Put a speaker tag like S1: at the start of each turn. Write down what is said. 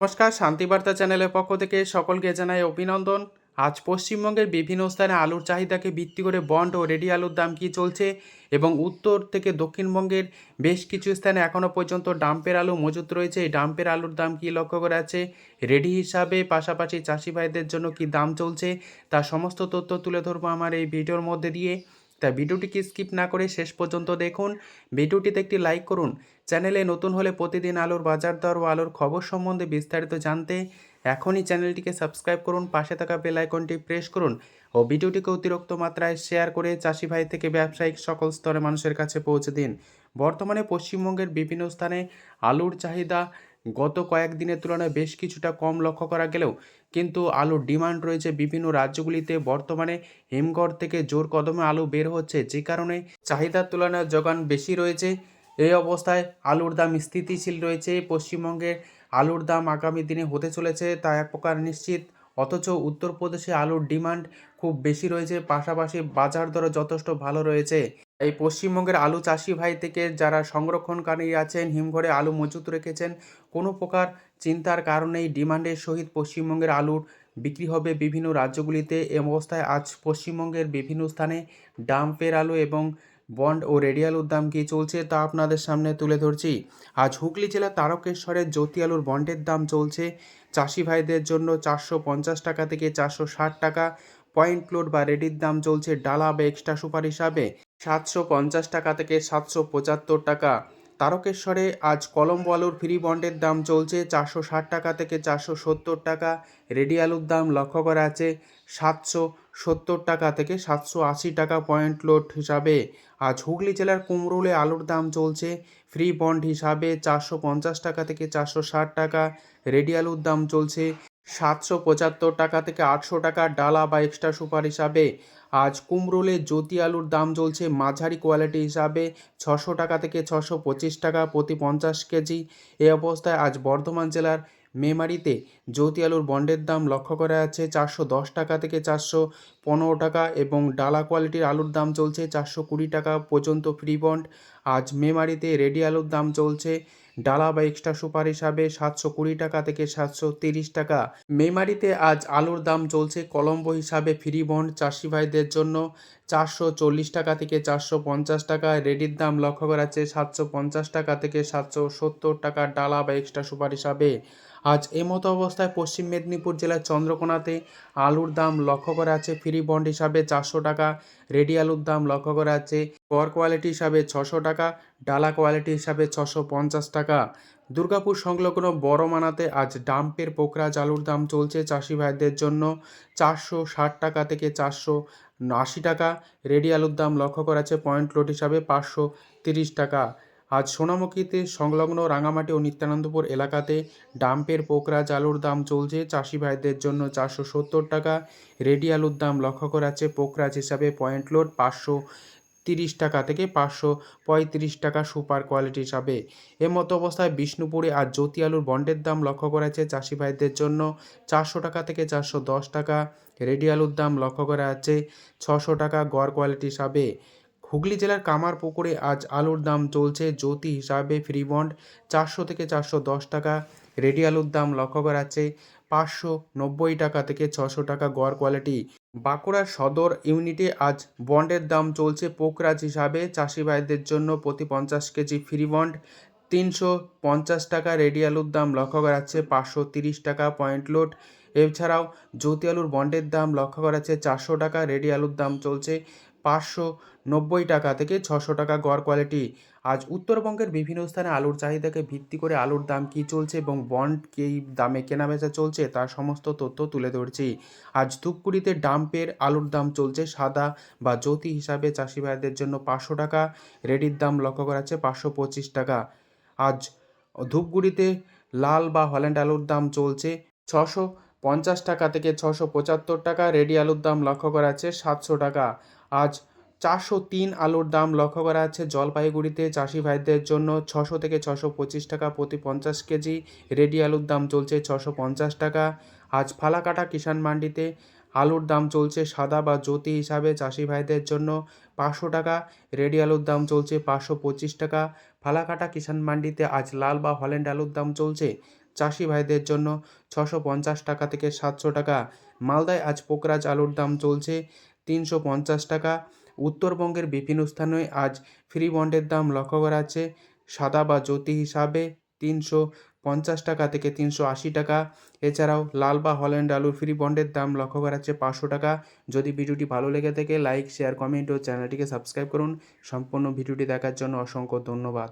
S1: নমস্কার, শান্তিবার্তা চ্যানেলের পক্ষ থেকে সকলকে জানাই অভিনন্দন। আজ পশ্চিমবঙ্গের বিভিন্ন স্থানে আলুর চাহিদাকে ভিত্তি করে বন্ড ও রেডি আলুর দাম কী চলছে এবং উত্তর থেকে দক্ষিণবঙ্গের বেশ কিছু স্থানে এখনও পর্যন্ত ডাম্পের আলু মজুত রয়েছে। এই ডাম্পের আলুর দাম কী লক্ষ্য করা আছে রেডি হিসাবে পাশাপাশি চাষি ভাইদের জন্য কী দাম চলছে? তার সমস্ত তথ্য তুলে ধরবো আমার এই ভিডিওর মধ্যে দিয়ে। তাই ভিডিওটিকে স্কিপ না করে শেষ পর্যন্ত দেখুন। ভিডিওটিতে একটি লাইক করুন। চ্যানেলে নতুন হলে প্রতিদিন আলুর বাজার দর ও আলোর খবর সম্বন্ধে বিস্তারিত জানতে এখনই চ্যানেলটিকে সাবস্ক্রাইব করুন, পাশে থাকা বেল আইকনটি প্রেস করুন ও ভিডিওটিকে অতিরিক্ত মাত্রায় শেয়ার করে চাষি ভাই থেকে ব্যবসায়িক সকল স্তরে মানুষের কাছে পৌঁছে দিন। বর্তমানে পশ্চিমবঙ্গের বিভিন্ন স্থানে আলুর চাহিদা গত কয়েকদিনের তুলনায় বেশ কিছুটা কম লক্ষ্য করা গেলেও কিন্তু আলুর ডিমান্ড রয়েছে বিভিন্ন রাজ্যগুলিতে। বর্তমানে হিমঘর থেকে জোর কদমে আলু বের হচ্ছে, যে কারণে চাহিদার তুলনায় যোগান বেশি রয়েছে। এই অবস্থায় আলুর দাম স্থিতিশীল রয়েছে। পশ্চিমবঙ্গের আলুর দাম আগামী দিনে হতে চলেছে তা এক প্রকার নিশ্চিত। অথচ উত্তরপ্রদেশে আলুর ডিমান্ড খুব বেশি রয়েছে, পাশাপাশি বাজার দরও যথেষ্ট ভালো রয়েছে। এই পশ্চিমবঙ্গের আলু চাষি ভাই থেকে যারা সংরক্ষণকারী আছেন, হিমঘরে আলু মজুত রেখেছেন, কোনো প্রকার চিন্তার কারণেই ডিমান্ডের সহিত পশ্চিমবঙ্গের আলুর বিক্রি হবে বিভিন্ন রাজ্যগুলিতে। এ অবস্থায় আজ পশ্চিমবঙ্গের বিভিন্ন স্থানে ডাম্পের আলু এবং বন্ড ও রেডি আলুর দাম কী চলছে তা আপনাদের সামনে তুলে ধরছি। আজ হুগলি জেলার তারকেশ্বরের জ্যোতি আলুর বন্ডের দাম চলছে। চাষি ভাইদের জন্য চারশো পঞ্চাশ টাকা থেকে চারশো ষাট টাকা। পয়েন্ট লোড বা রেডির দাম চলছে ডালা বা এক্সট্রা সুপার হিসাবে সাতশো পঞ্চাশ টাকা থেকে সাতশো পঁচাত্তর টাকা। তারকেশ্বরে আজ কলম্বো আলুর ফ্রি বন্ডের দাম চলছে চারশো ষাট টাকা থেকে চারশো সত্তর টাকা। রেডি আলুর দাম লক্ষ্য করা আছে সাতশো সত্তর টাকা থেকে সাতশো আশি টাকা পয়েন্ট লোড হিসাবে। আজ হুগলি জেলার কুমরুলে আলুর দাম চলছে ফ্রি বন্ড হিসাবে চারশো পঞ্চাশ টাকা থেকে চারশো ষাট টাকা। রেডি আলুর দাম চলছে সাতশো পঁচাত্তর টাকা থেকে আটশো টাকা ডালা বা এক্সট্রা সুপার হিসাবে। আজ কুমরুলে জ্যোতি আলুর দাম চলছে মাঝারি কোয়ালিটি হিসাবে ছশো টাকা থেকে ছশো পঁচিশ টাকা প্রতি পঞ্চাশ কেজি। এ অবস্থায় আজ বর্ধমান জেলার মেমারিতে জ্যোতি আলুর বন্ডের দাম লক্ষ্য করা যাচ্ছে চারশো দশ টাকা থেকে চারশো পনেরো টাকা এবং ডালা কোয়ালিটির আলুর দাম চলছে চারশো কুড়ি টাকা পর্যন্ত ফ্রি বন্ড আজ মেমারিতে রেডি আলুর দাম চলছে ডালা বা এক্সট্রা সুপার হিসাবে সাতশো কুড়ি টাকা থেকে সাতশো তিরিশ টাকা। মেমারিতে আজ আলুর দাম চলছে কলম্বো হিসাবে ফ্রি বন্ড চাষি ভাইদের জন্য চারশো চল্লিশ টাকা থেকে চারশো পঞ্চাশ টাকা। রেডির দাম লক্ষ্য করা যাচ্ছে সাতশো পঞ্চাশ টাকা থেকে সাতশো সত্তর টাকা ডালা বা এক্সট্রা সুপার হিসাবে। আজ এমতো অবস্থায় পশ্চিম মেদিনীপুর জেলার চন্দ্রকোনাতে আলুর দাম লক্ষ্য করা আছে ফ্রি বন্ড হিসাবে চারশো টাকা, রেডি আলুর দাম লক্ষ্য করা আছে কর কোয়ালিটি হিসাবে ছশো টাকা, ডালা কোয়ালিটি হিসাবে ছশো পঞ্চাশ টাকা। দুর্গাপুর সংলগ্ন বড় মানাতে আজ ডাম্পের পোকরা আলুর দাম চলছে চাষি ভাইদের জন্য চারশো ষাট টাকা থেকে চারশো আশি টাকা। রেডি আলুর দাম লক্ষ্য করা আছে পয়েন্ট লোড হিসাবে পাঁচশো তিরিশ টাকা। আজ সোনামুখীতে সংলগ্ন রাঙামাটি ও নিত্যানন্দপুর এলাকাতে ডাম্পের পোকরাজ আলুর দাম চলছে। চাষি ভাইদের জন্য চারশো সত্তর টাকা। রেডি আলুর দাম লক্ষ্য করা আছে পোকরাজ হিসাবে পয়েন্ট লোড পাঁচশো তিরিশ টাকা থেকে পাঁচশো পঁয়ত্রিশ টাকা সুপার কোয়ালিটি হিসাবে। এর মতো অবস্থায় বিষ্ণুপুরে আর জ্যোতি আলুর বন্ডের দাম লক্ষ্য করা আছে চাষি ভাইদের জন্য চারশো টাকা থেকে চারশো দশ টাকা। রেডি আলুর দাম লক্ষ্য করা আছে ছশো টাকা গড় কোয়ালিটি হিসাবে। হুগলি জেলার কামারপুকুরে আজ আলুর দাম চলছে জ্যোতি হিসাবে ফ্রি বন্ড। চারশো থেকে চারশো দশ টাকা। রেডি আলুর দাম লক্ষ্য করা আছে পাঁচশো নব্বই টাকা থেকে ছশো টাকা গড় কোয়ালিটি। বাঁকুড়ার সদর ইউনিটে আজ বন্ডের দাম চলছে পোকরাজ হিসাবে। চাষি ভাইদের জন্য প্রতি পঞ্চাশ কেজি ফ্রি বন্ড। তিনশো পঞ্চাশ টাকা রেডি আলুর দাম লক্ষ্য করা যাচ্ছে পাঁচশো তিরিশ টাকা পয়েন্ট লোড। এছাড়াও জ্যোতি আলুর বন্ডের দাম লক্ষ্য করা যাচ্ছে চারশো টাকা। রেডি আলুর দাম চলছে পাঁচশো নব্বই টাকা থেকে ছশো টাকা গড় কোয়ালিটি আজ উত্তরবঙ্গের বিভিন্ন স্থানে আলুর চাহিদাকে ভিত্তি করে আলুর দাম কী চলছে এবং বন্ড কী দামে কেনাবেচা চলছে তার সমস্ত তথ্য তুলে ধরছি। আজ ধূপগুড়িতে ডাম্পের আলুর দাম চলছে সাদা বা জ্যোতি হিসাবে চাষি ভাইদের জন্য পাঁচশো টাকা, রেডির দাম লক্ষ্য করা যাচ্ছে পাঁচশো পঁচিশ টাকা। আজ ধূপগুড়িতে লাল বা হল্যান্ড আলুর দাম চলছে ছশো পঞ্চাশ টাকা থেকে ছশো পঁচাত্তর টাকা। রেডি আলুর দাম লক্ষ্য করা যাচ্ছে সাতশো টাকা। আজ চারশো তিন আলুর দাম লক্ষ্য করা আছে জলপাইগুড়িতে। চাষি ভাইদের জন্য ছশো থেকে ছশো পঁচিশ টাকা প্রতি পঞ্চাশ কেজি। রেডি আলুর দাম চলছে ছশো পঞ্চাশ টাকা। আজ ফালাকাটা কিষাণ মান্ডিতে আলুর দাম চলছে সাদা বা জ্যোতি হিসাবে চাষি ভাইদের জন্য পাঁচশো টাকা। রেডি আলুর দাম চলছে পাঁচশো পঁচিশ টাকা। ফালাকাটা কিষাণ মান্ডিতে আজ লাল বা হল্যান্ড আলুর দাম চলছে চাষি ভাইদের জন্য ছশো পঞ্চাশ টাকা থেকে সাতশো টাকা। মালদায় আজ পোকরাজ আলুর দাম চলছে তিনশো পঞ্চাশ টাকা। উত্তরবঙ্গের বিভিন্ন স্থানে আজ ফ্রি বন্ডের দাম লক্ষ্য করা যাচ্ছে। সাদা বা জ্যোতি হিসাবে তিনশো পঞ্চাশ টাকা থেকে তিনশো আশি টাকা। এছাড়াও লাল বা হল্যান্ড আলুর ফ্রি বন্ডের দাম লক্ষ্য করা যাচ্ছে পাঁচশো টাকা। যদি ভিডিওটি ভালো লেগে থাকে, লাইক, শেয়ার, কমেন্ট ও চ্যানেলটিকে সাবস্ক্রাইব করুন। সম্পূর্ণ ভিডিওটি দেখার জন্য অসংখ্য ধন্যবাদ।